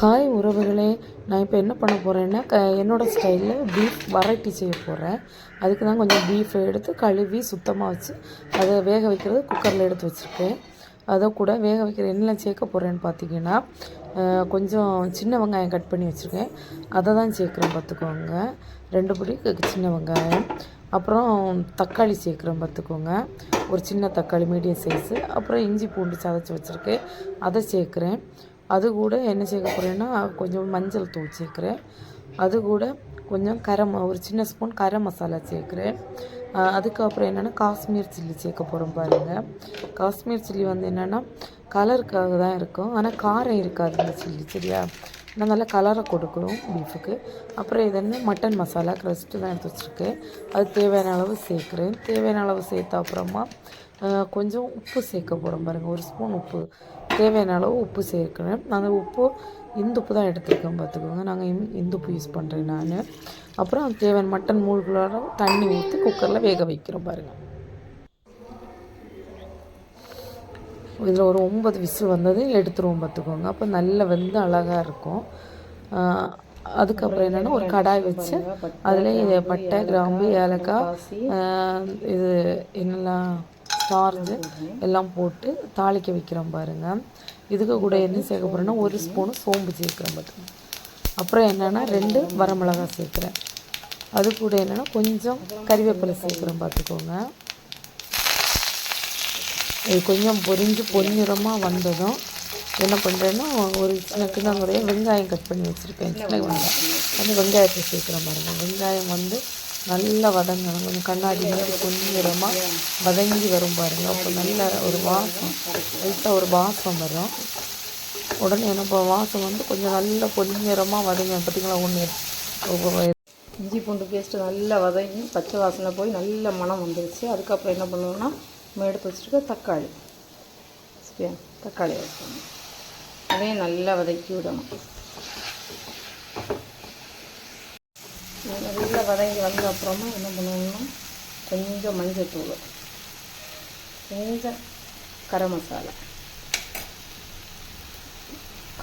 Hi உறவுகளே. நான் இப்போ என்ன பண்ண போகிறேன்னா க என்னோடய ஸ்டைலில் பீஃப் வெரைட்டி செய்ய போகிறேன் அதுக்கு தான் கொஞ்சம் பீஃபை எடுத்து கழுவி சுத்தமாக வச்சு அதை வேக வைக்கிறது குக்கரில் எடுத்து வச்சுருக்கேன். அதை கூட வேக வைக்கிற என்னெல்லாம் சேர்க்க போகிறேன்னு பார்த்தீங்கன்னா கொஞ்சம் சின்ன வெங்காயம் கட் பண்ணி வச்சுருக்கேன். அதை தான் சேர்க்குறேன் பார்த்துக்கோங்க ரெண்டு பிடி சின்ன வெங்காயம். அப்புறம் தக்காளி சேர்க்குறேன் பார்த்துக்கோங்க ஒரு சின்ன தக்காளி மீடியம் சைஸு அப்புறம் இஞ்சி பூண்டு சதைச்சி வச்சுருக்கேன். அதை சேர்க்குறேன். அது கூட என்ன சேர்க்க போகிறேன்னா கொஞ்சம் மஞ்சள் தூள் சேர்க்குறேன். அது கூட கொஞ்சம் கரம் ஒரு சின்ன ஸ்பூன் கரம் மசாலா சேர்க்குறேன். அதுக்கப்புறம் என்னென்னா காஷ்மீர் சில்லி சேர்க்க போகிறோம் பாருங்கள் காஷ்மீர் சில்லி வந்து என்னென்னா கலருக்காக தான் இருக்கும். ஆனால் காரம் இருக்காது இந்த சில்லி சரியா? நான் நல்லா கலரை கொடுக்கும் பீஃபுக்கு. அப்புறம் இது என்ன மட்டன் மசாலா க்ரஸ்ட்டு தான் எடுத்து வச்சுருக்கேன். அது தேவையான அளவு சேர்க்குறேன். தேவையான அளவு சேர்த்த அப்புறமா கொஞ்சம் உப்பு சேர்க்க போகிறோம் பாருங்கள் ஒரு ஸ்பூன் உப்பு. தேவையான அளவு உப்பு சேர்க்கிறேன் அந்த உப்பு இந்து உப்பு தான் எடுத்துருக்கேன் பார்த்துக்கோங்க. நாங்கள் இந் இந்து உப்பு யூஸ் பண்ணுறேன் நான். அப்புறம் தேவையான மட்டன் மூழ்களோட தண்ணி ஊற்றி குக்கரில் வேக வைக்கிறோம் பாருங்கள் இதில் ஒரு ஒன்பது விசில் வந்தது எடுத்துருவோம் பார்த்துக்கோங்க. அப்போ நல்லா வெந்து அழகாக இருக்கும். ஆஹ் அதுக்கப்புறம் என்னென்னா ஒரு கடாய் வச்சு அதில் பட்டை கிராம்பு ஏலக்காய் ஆஹ் இது என்னெல்லாம் சார்ந்து எல்லாம் போட்டு தாளிக்க வைக்கிறோம் பாருங்கள் இதுக்கு கூட என்ன சேர்க்க போகிறேன்னா ஒரு ஸ்பூனு சோம்பு சேர்க்குறேன் பார்த்துக்கோங்க அப்புறம் என்னென்னா ரெண்டு வரமிளகாய் சேர்க்குறேன். அது கூட என்னென்னா கொஞ்சம் கறிவேப்பிலை சேர்க்குறேன் பார்த்துக்கோங்க இது கொஞ்சம் பொரிஞ்சு பொன்னிறமாக வந்ததும் என்ன பண்ணுறேன்னா ஒரு சின்ன கிண்ணங்குறைய வெங்காயம் கட் பண்ணி வச்சுருக்கேன். சின்ன வெங்காயம். அந்த வெங்காயத்தை சேர்க்குறேன் பாருங்கள் வெங்காயம் வந்து நல்லா வதங்கணும் கொஞ்சம் கண்ணாடி மாதிரி கொஞ்சமாக வதங்கி வரும் பாருங்கள் அப்போ நல்ல ஒரு வாசம் லைட்டாக ஒரு வாசம் வரும். உடனே என்ன இப்போ வாசம் வந்து கொஞ்சம் நல்லா பொன்னிறமாக வதங்க. பார்த்தீங்களா ஒன்று இஞ்சி பூண்டு பேஸ்ட்டு நல்லா வதங்கி பச்சை வாசனை போய் நல்ல மணம் வந்துருச்சு. அதுக்கப்புறம் என்ன பண்ணுவோம்னா நம்ம எடுத்து வச்சுருக்க தக்காளி. சரியா? தக்காளி வைக்கணும் அதையும் நல்லா வதக்கி விடணும் இது நல்லா வதங்கி வந்த அப்புறமா என்ன பண்ணுவோம்னா கொஞ்சம் மஞ்சள் தூள் கொஞ்சம் கரம் மசாலா.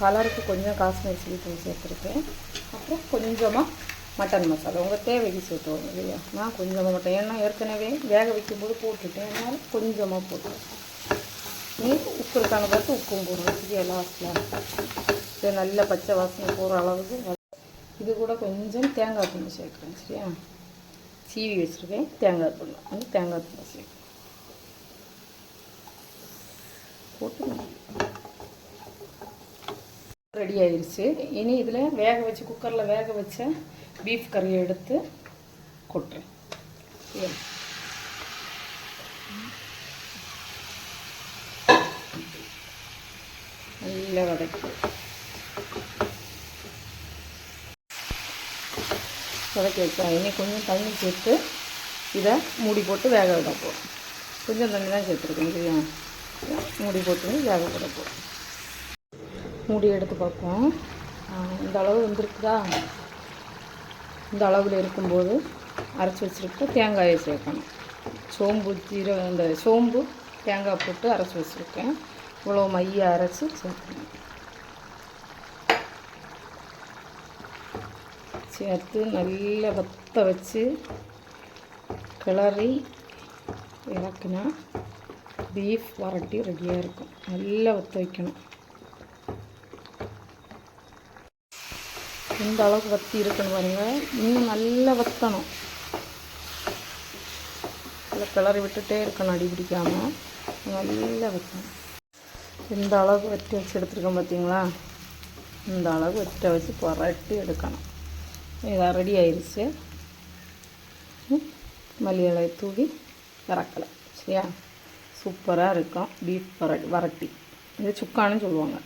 கலருக்கு கொஞ்சம் காஷ்மீர் சில்லி தூள் சேர்த்துருக்கேன். அப்புறம் கொஞ்சமாக மட்டன் மசாலா. உங்கள் தேவைக்கு சேர்த்துவோம் இல்லையா? நான் கொஞ்சமாக மட்டும். ஏன்னா ஏற்கனவே வேக வைக்கும்போது போட்டுட்டேன். அதனால் கொஞ்சமாக போட்டுருவேன் நீ உப்பு இருக்கான பார்த்து உப்பும் போடுறோம் சரியா லாஸ்ட்டில் இது நல்ல பச்சை வாசனை போகிற அளவுக்கு இது கூட கொஞ்சம் தேங்காய் துண்டு சேர்க்குறேன் சரியா? சீவி வச்சுருக்கேன் தேங்காய் துண்டு. வந்து தேங்காய் துண்டு சேர்க்குறேன். போட்டு ரெடி ஆயிடுச்சு இனி இதில் வேக வச்சு குக்கரில் வேக வச்ச பீஃப் கறியை எடுத்து கொட்டுறேன். சரியா? நல்லா வதக்கி வதக்கி வச்சா இனி கொஞ்சம் தண்ணி சேர்த்து இதை மூடி போட்டு வேக விட போகிறோம் கொஞ்சம் தண்ணி தான் சேர்த்துருக்கேன் சரியா? மூடி போட்டு வேக விட போகிறோம் மூடி எடுத்து பார்ப்போம். இந்த அளவு வந்துருக்குதா? இந்த அளவில் இருக்கும்போது அரைச்சி வச்சுருக்க தேங்காயை சேர்க்கணும். சோம்பு ஜீரகம் இந்த சோம்பு தேங்காய் போட்டு அரைச்சி வச்சுருக்கேன். இவ்வளோ மைய அரைச்சி சேர்க்கணும். சேர்த்து நல்லா வத்த வச்சு கிளறி இறக்குனா பீஃப் வரட்டி ரெடியாக இருக்கும். நல்லா வத்த வைக்கணும். இந்த அளவுக்கு வத்தி இருக்குன்னு பாருங்கள் இன்னும் நல்லா வத்தணும். நல்லா கிளறி விட்டுட்டே இருக்கணும் அடி பிடிக்காமல் நல்லா வத்தணும். இந்த அளவுக்கு வட்டி வச்சு எடுத்துருக்கோம் பார்த்தீங்களா இந்த அளவுக்கு வற்ற வச்சு புரட்டி எடுக்கணும். இதாக ரெடி ஆயிடுச்சு ம், மல்லி இலையை தூவி இறக்கலாம் சரியா சூப்பராக இருக்கும் பீஃப் வரட்டி வரட்டி இது சுக்கான்னு சொல்லுவாங்க